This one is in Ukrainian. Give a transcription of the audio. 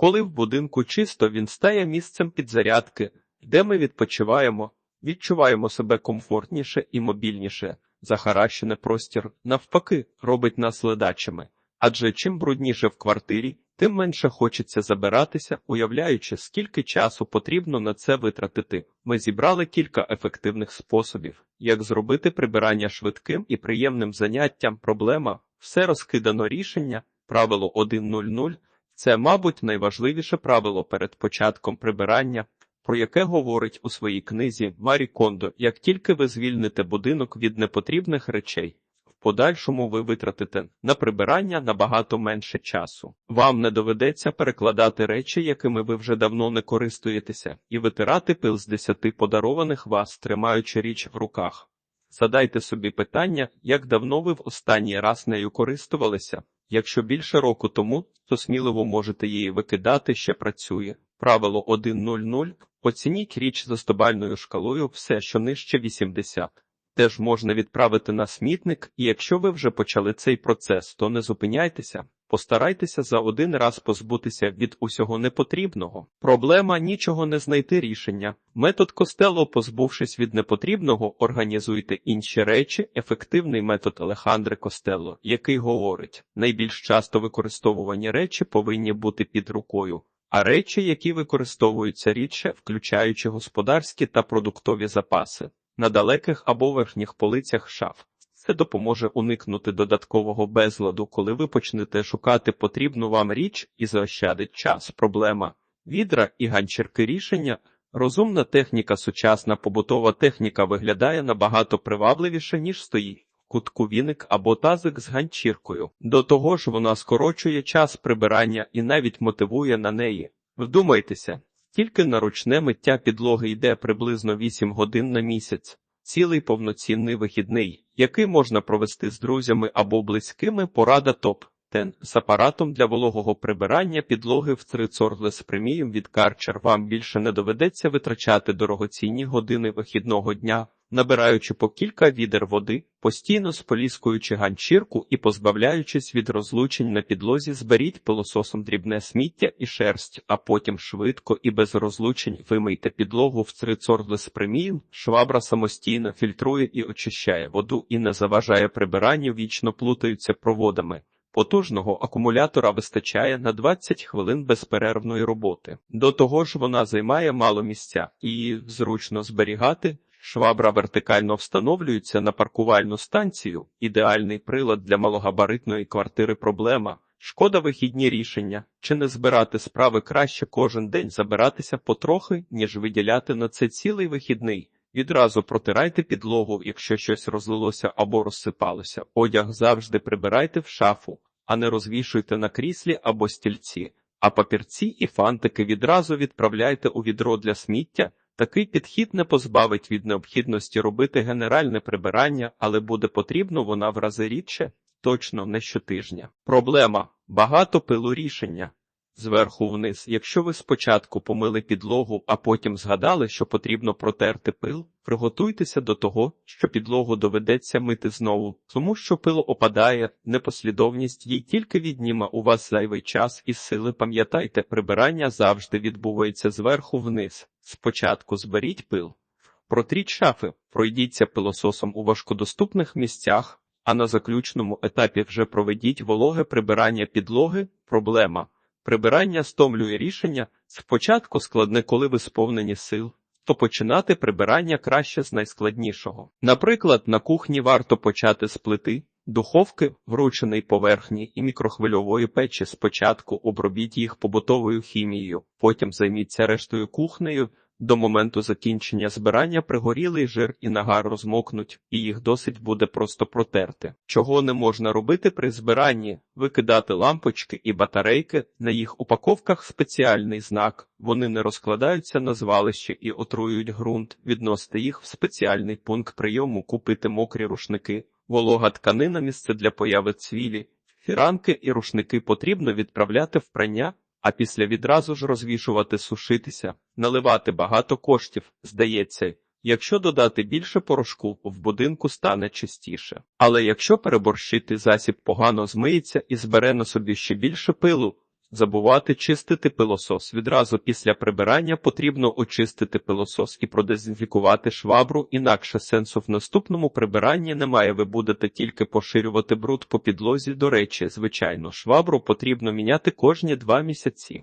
Коли в будинку чисто, він стає місцем підзарядки, де ми відпочиваємо, відчуваємо себе комфортніше і мобільніше. Захаращений простір, навпаки, робить нас ледачими. Адже чим брудніше в квартирі, тим менше хочеться забиратися, уявляючи, скільки часу потрібно на це витратити. Ми зібрали кілька ефективних способів, як зробити прибирання швидким і приємним заняттям. Проблема все розкидано рішення. Правило 1.0.0 – це, мабуть, найважливіше правило перед початком прибирання, про яке говорить у своїй книзі Марі Кондо. Як тільки ви звільните будинок від непотрібних речей, в подальшому ви витратите на прибирання набагато менше часу. Вам не доведеться перекладати речі, якими ви вже давно не користуєтеся, і витирати пил з десяти подарованих вас, тримаючи річ в руках. Задайте собі питання, як давно ви в останній раз нею користувалися. Якщо більше року тому, то сміливо можете її викидати, ще працює. Правило 1.0.0. Оцініть річ за стобальною шкалою все, що нижче 80. Теж можна відправити на смітник, і якщо ви вже почали цей процес, то не зупиняйтеся, постарайтеся за один раз позбутися від усього непотрібного. Проблема нічого не знайти рішення. Метод Костело, позбувшись від непотрібного, організуйте інші речі. Ефективний метод Алехандре Костело, який говорить, найбільш часто використовувані речі повинні бути під рукою. А речі, які використовуються рідше, включаючи господарські та продуктові запаси, на далеких або верхніх полицях шаф. Це допоможе уникнути додаткового безладу, коли ви почнете шукати потрібну вам річ і заощадить час. Проблема відра і ганчірки рішення. Розумна техніка, сучасна побутова техніка виглядає набагато привабливіше, ніж стоїть. Кутку віник або тазик з ганчіркою. До того ж, вона скорочує час прибирання і навіть мотивує на неї. Вдумайтеся, тільки на ручне миття підлоги йде приблизно 8 годин на місяць, цілий повноцінний вихідний, який можна провести з друзями або близькими. Порада топ. Тен з апаратом для вологого прибирання підлоги в трицорглес преміум від Карчер вам більше не доведеться витрачати дорогоцінні години вихідного дня, набираючи по кілька відер води, постійно споліскуючи ганчірку і позбавляючись від розлучень на підлозі, зберіть пилососом дрібне сміття і шерсть, а потім швидко і без розлучень вимийте підлогу в трицорглес преміум. Швабра самостійно фільтрує і очищає воду і не заважає прибиранню, вічно плутаються проводами. Потужного акумулятора вистачає на 20 хвилин безперервної роботи. До того ж, вона займає мало місця і зручно зберігати. Швабра вертикально встановлюється на паркувальну станцію. Ідеальний прилад для малогабаритної квартири. Проблема. Шкода вихідні рішення. Чи не збирати справи краще кожен день забиратися потрохи, ніж виділяти на це цілий вихідний. Відразу протирайте підлогу, якщо щось розлилося або розсипалося. Одяг завжди прибирайте в шафу, а не розвішуйте на кріслі або стільці. А папірці і фантики відразу відправляйте у відро для сміття. Такий підхід не позбавить від необхідності робити генеральне прибирання, але буде потрібно вона в рази рідше, точно не щотижня. Проблема багато пилу рішення. Зверху вниз, якщо ви спочатку помили підлогу, а потім згадали, що потрібно протерти пил, приготуйтеся до того, що підлогу доведеться мити знову, тому що пил опадає, непослідовність їй тільки відніме у вас зайвий час і сили. Пам'ятайте, прибирання завжди відбувається зверху вниз. Спочатку зберіть пил, протріть шафи, пройдіться пилососом у важкодоступних місцях, а на заключному етапі вже проведіть вологе прибирання підлоги. Проблема. Прибирання стомлює рішення спочатку складне, коли ви сповнені сил, то починати прибирання краще з найскладнішого. Наприклад, на кухні варто почати з плити, духовки, врученої поверхні і мікрохвильової печі. Спочатку обробіть їх побутовою хімією, потім займіться рештою кухнею. До моменту закінчення збирання пригорілий жир і нагар розмокнуть, і їх досить буде просто протерти. Чого не можна робити при збиранні, викидати лампочки і батарейки, на їх упаковках спеціальний знак, вони не розкладаються на звалище і отруюють ґрунт, відносити їх в спеціальний пункт прийому, купити мокрі рушники, волога тканина місце для появи цвілі, фіранки і рушники потрібно відправляти в прання а після відразу ж розвішувати сушитися, наливати багато коштів, здається. Якщо додати більше порошку, в будинку стане чистіше. Але якщо переборщити, засіб погано змиється і збере на собі ще більше пилу, забувати чистити пилосос. Відразу після прибирання потрібно очистити пилосос і продезінфікувати швабру, інакше сенсу в наступному прибиранні немає. Ви будете тільки поширювати бруд по підлозі. До речі, звичайно, швабру потрібно міняти кожні два місяці.